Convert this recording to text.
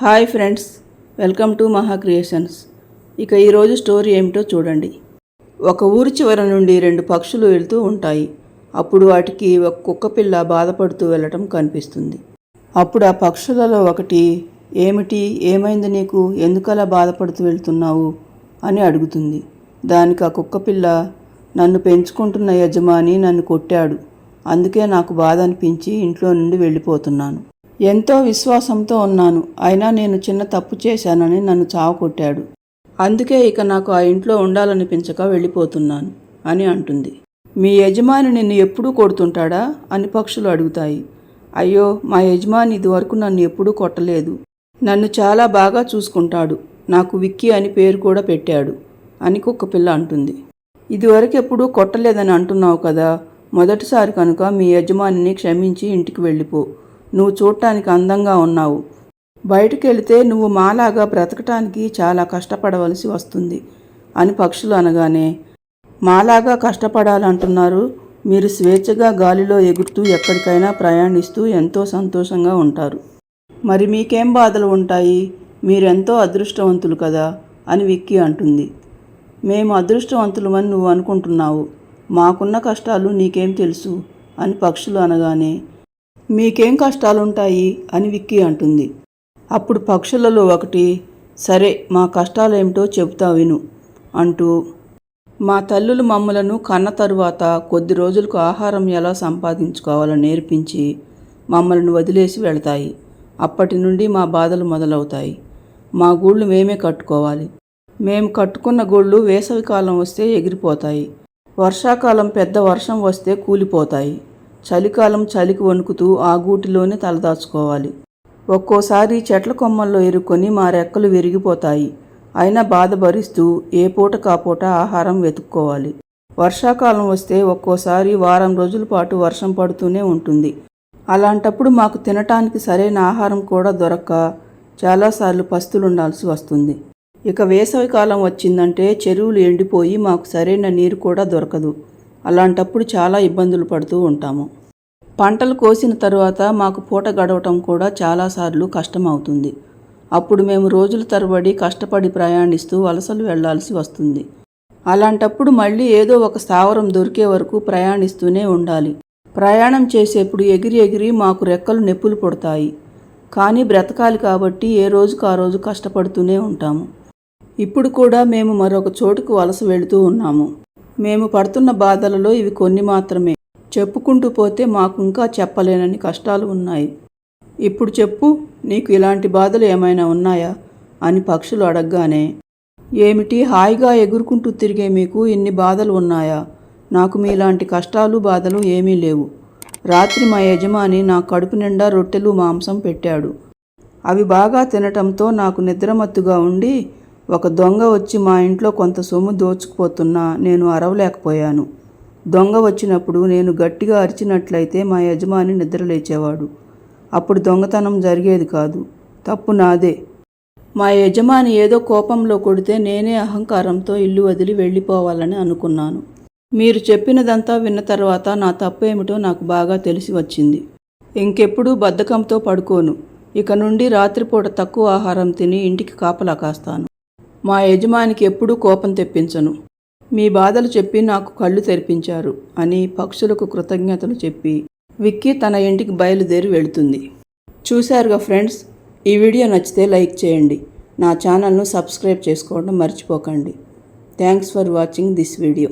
Hi friends welcome to Maha creations. ఇక ఈరోజు story ఏమిటో చూడండి. ఒక ఊరి చివర నుండి రెండు పక్షులు వెళ్తూ ఉంటాయి. అప్పుడు వాటికి ఒక కుక్క పిల్ల బాధపడుతూ వెళ్ళటం కనిపిస్తుంది. అప్పుడు ఆ పక్షులలో ఒకటి ఏమిటి? ఏమైంది నీకు? ఎందుకలా బాధపడుతూ వెళ్తున్నావు? అని అడుగుతుంది. దానికి ఆ కుక్క పిల్ల నన్ను పెంచుకుంటున్న యజమాని నన్ను కొట్టాడు. అందుకే నాకు బాధ అనిపించి ఇంట్లో నుండి వెళ్ళిపోతున్నాను. ఎంతో విశ్వాసంతో ఉన్నాను. అయినా నేను చిన్న తప్పు చేశానని నన్ను చావ కొట్టాడు అందుకే ఇక నాకు ఆ ఇంట్లో ఉండాలనిపించక వెళ్ళిపోతున్నాను అని అంటుంది. మీ యజమాని నిన్ను ఎప్పుడూ కొడుతుంటాడా? అని పక్షులు అడుగుతాయి. అయ్యో మా యజమాని ఇదివరకు నన్ను ఎప్పుడూ కొట్టలేదు. నన్ను చాలా బాగా చూసుకుంటాడు. నాకు విక్కీ అని పేరు కూడా పెట్టాడు అని కుక్క పిల్ల అంటుంది. ఇదివరకు ఎప్పుడూ కొట్టలేదని అంటున్నావు కదా. మొదటిసారి కనుక మీ యజమానిని క్షమించి ఇంటికి వెళ్ళిపో. నువ్వు చూడటానికి అందంగా ఉన్నావు. బయటికి వెళితే నువ్వు మాలాగా బ్రతకటానికి చాలా కష్టపడవలసి వస్తుంది అని పక్షులు అనగానే. మాలాగా కష్టపడాలంటున్నారు. మీరు స్వేచ్ఛగా గాలిలో ఎగురుతూ ఎక్కడికైనా ప్రయాణిస్తూ ఎంతో సంతోషంగా ఉంటారు. మరి మీకేం బాధలు ఉంటాయి? మీరెంతో అదృష్టవంతులు కదా అని విక్కీ అంటుంది. మేము అదృష్టవంతులమని నువ్వు అనుకుంటున్నావు. మాకున్న కష్టాలు నీకేం తెలుసు అని పక్షులు అనగానే. మీకేం కష్టాలుంటాయి అని విక్కీ అంటుంది. అప్పుడు పక్షులలో ఒకటి సరే మా కష్టాలేమిటో చెబుతా విను అంటూ మా తల్లులు మమ్మలను కన్న తరువాత కొద్ది రోజులకు ఆహారం ఎలా సంపాదించుకోవాలో నేర్పించి మమ్మల్ని వదిలేసి వెళతాయి. అప్పటి నుండి మా బాధలు మొదలవుతాయి. మా గూళ్ళు మేమే కట్టుకోవాలి. మేము కట్టుకున్న గూళ్ళు వేసవికాలం వస్తే ఎగిరిపోతాయి. వర్షాకాలం పెద్ద వర్షం వస్తే కూలిపోతాయి. చలికాలం చలికి వణుకుతూ ఆ గూటిలోనే తలదాచుకోవాలి. ఒక్కోసారి చెట్ల కొమ్మల్లో ఎరుకొని మా రెక్కలు విరిగిపోతాయి. అయినా బాధ భరిస్తూ ఏ పూట కాపూట ఆహారం వెతుక్కోవాలి. వర్షాకాలం వస్తే ఒక్కోసారి వారం రోజుల పాటు వర్షం పడుతూనే ఉంటుంది. అలాంటప్పుడు మాకు తినటానికి సరైన ఆహారం కూడా దొరక్క చాలాసార్లు పస్తులుండాల్సి వస్తుంది. ఇక వేసవికాలం వచ్చిందంటే చెరువులు ఎండిపోయి మాకు సరైన నీరు కూడా దొరకదు. అలాంటప్పుడు చాలా ఇబ్బందులు పడుతూ ఉంటాము. పంటలు కోసిన తరువాత మాకు పూట గడవటం కూడా చాలాసార్లు కష్టం అవుతుంది. అప్పుడు మేము రోజుల తరబడి కష్టపడి ప్రయాణిస్తూ వలసలు వెళ్ళాల్సి వస్తుంది. అలాంటప్పుడు మళ్ళీ ఏదో ఒక స్థావరం దొరికే వరకు ప్రయాణిస్తూనే ఉండాలి. ప్రయాణం చేసేప్పుడు ఎగిరి ఎగిరి మాకు రెక్కలు నొప్పులు పుడతాయి. కానీ బ్రతకాలి కాబట్టి ఏ రోజుకు ఆ రోజు కష్టపడుతూనే ఉంటాము. ఇప్పుడు కూడా మేము మరొక చోటుకు వలస వెళుతూ ఉన్నాము. మేము పడుతున్న బాధలలో ఇవి కొన్ని మాత్రమే. చెప్పుకుంటూ పోతే మాకు ఇంకా చెప్పలేనని కష్టాలు ఉన్నాయి. ఇప్పుడు చెప్పు నీకు ఇలాంటి బాధలు ఏమైనా ఉన్నాయా? అని పక్షులు అడగగానే. ఏమిటి? హాయిగా ఎగురుకుంటూ తిరిగే మీకు ఇన్ని బాధలు ఉన్నాయా? నాకు మీలాంటి కష్టాలు బాధలు ఏమీ లేవు. రాత్రి మా యజమాని నా కడుపు నిండా రొట్టెలు మాంసం పెట్టాడు. అవి బాగా తినటంతో నాకు నిద్రమత్తుగా ఉండి ఒక దొంగ వచ్చి మా ఇంట్లో కొంత సొమ్ము దోచుకుపోతున్నా నేను అరవలేకపోయాను. దొంగ వచ్చినప్పుడు నేను గట్టిగా అరిచినట్లయితే మా యజమాని నిద్రలేచేవాడు అప్పుడు దొంగతనం జరిగేది కాదు. తప్పు నాదే. మా యజమాని ఏదో కోపంలో కొడితే నేనే అహంకారంతో ఇల్లు వదిలి వెళ్ళిపోవాలని అనుకున్నాను. మీరు చెప్పినదంతా విన్న తర్వాత నా తప్పు ఏమిటో నాకు బాగా తెలిసి వచ్చింది. ఇంకెప్పుడూ బద్ధకంతో పడుకోను. ఇక నుండి రాత్రిపూట తక్కువ ఆహారం తిని ఇంటికి కాపలా కాస్తాను. మా యజమానికి ఎప్పుడూ కోపం తెప్పించను. మీ బాధలు చెప్పి నాకు కళ్ళు తెరిపించారు అని పక్షులకు కృతజ్ఞతలు చెప్పి విక్కీ తన ఇంటికి బయలుదేరి వెళుతుంది. చూశారుగా ఫ్రెండ్స్ ఈ వీడియో నచ్చితే లైక్ చేయండి. నా ఛానల్ను సబ్స్క్రైబ్ చేసుకోవడం మర్చిపోకండి. Thanks for watching this video.